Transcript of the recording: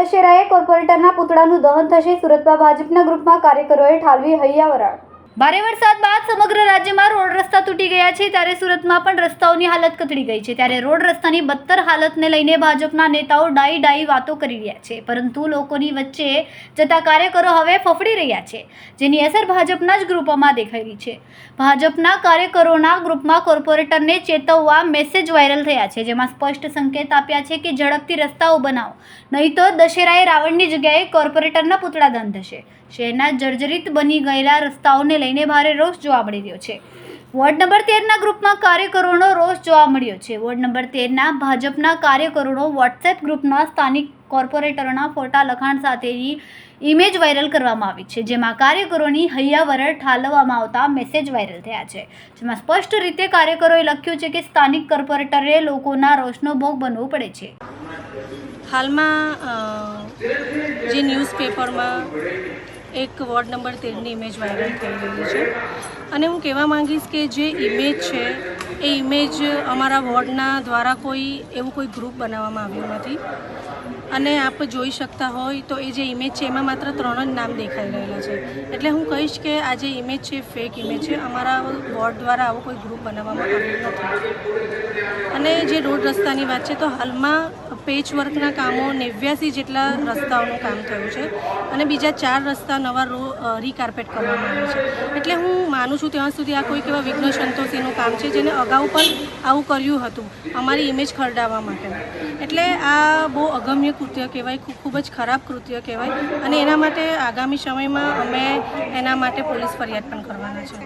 દશેરાએ કોર્પોરેટરના પુતળાનું દહન થશે. સુરતમાં ભાજપના ગ્રુપમાં કાર્યકરોએ ઠાલવી હૈયાવરાળ ભારે વરસાદ બાદ સમગ્ર રાજ્યમાં રોડ રસ્તા તૂટી ગયા છે. ત્યારે સુરતમાં પણ રસ્તાઓની હાલત કથળી ગઈ છે. ત્યારે રોડ રસ્તાની બદતર હાલતને લઈને ભાજપના નેતાઓ ડાઈ ડાઈ વાતો કરી રહ્યા છે. પરંતુ લોકોની વચ્ચે જતા કાર્યકરો હવે ફફડી રહ્યા છે, જેની અસર ભાજપના જ ગ્રુપોમાં દેખાઈ રહી છે. ભાજપના કાર્યકરોના ગ્રુપમાં કોર્પોરેટરને ચેતવવા મેસેજ વાયરલ થયા છે, જેમાં સ્પષ્ટ સંકેત આપ્યા છે કે ઝડપથી રસ્તાઓ બનાવો. નહીં તો દશેરાએ રાવણની જગ્યાએ કોર્પોરેટરના પૂતળા દંધ થશે શહેરના જર્જરિત બની ગયેલા રસ્તાઓને લઈને ભારે રોષ જોવા મળી રહ્યો છે. વોર્ડ નંબર તેરના ગ્રુપમાં કાર્યકરોનો રોષ જોવા મળ્યો છે. વોર્ડ નંબર તેરના ભાજપના કાર્યકરોનો વોટ્સએપ ગ્રુપના સ્થાનિક કોર્પોરેટરોના ફોટા લખાણ સાથેની ઇમેજ વાયરલ કરવામાં આવી છે, જેમાં કાર્યકરોની હૈયાવરળ ઠાલવવામાં આવતા મેસેજ વાયરલ થયા છે. જેમાં સ્પષ્ટ રીતે કાર્યકરોએ લખ્યું છે કે સ્થાનિક કોર્પોરેટરે લોકોના રોષનો ભોગ બનવું પડે છે. હાલમાં જે ન્યૂઝપેપરમાં એક વોર્ડ નંબર તેરની ઇમેજ વાયરલ થઈ ગયેલી છે. અને હું કહેવા માંગીશ કે જે ઇમેજ છે, એ ઇમેજ અમારા વોર્ડના દ્વારા કોઈ એવું કોઈ ગ્રુપ બનાવવામાં આવ્યું નથી. અને આપ જોઈ શકતા હોય તો એ જે ઇમેજ છે, એમાં માત્ર ત્રણ જ નામ દેખાઈ રહેલા છે. એટલે હું કહીશ કે આ જે ઇમેજ છે ફેક ઇમેજ છે, અમારા વોર્ડ દ્વારા આવો કોઈ ગ્રુપ બનાવવામાં આવ્યું નથી. અને જે રોડ રસ્તાની વાત છે, તો હાલમાં પેચવર્કના કામો નેવ્યાસી જેટલા રસ્તાઓનું કામ થયું છે અને બીજા ચાર રસ્તા નવા રો રીકાર્પેટ કરવામાં આવ્યા છે. એટલે હું માનું છું ત્યાં સુધી આ કોઈક એવા વિઘ્ન સંતોષીનું કામ છે, જેને અગાઉ પણ આવું કર્યું હતું, અમારી ઇમેજ ખરડાવવા માટે. એટલે આ બહુ અગમ્ય કૃત્ય કહેવાય ખૂબ જ ખરાબ કૃત્ય કહેવાય અને એના માટે આગામી સમયમાં અમે એના માટે પોલીસ ફરિયાદ પણ કરવાના છે.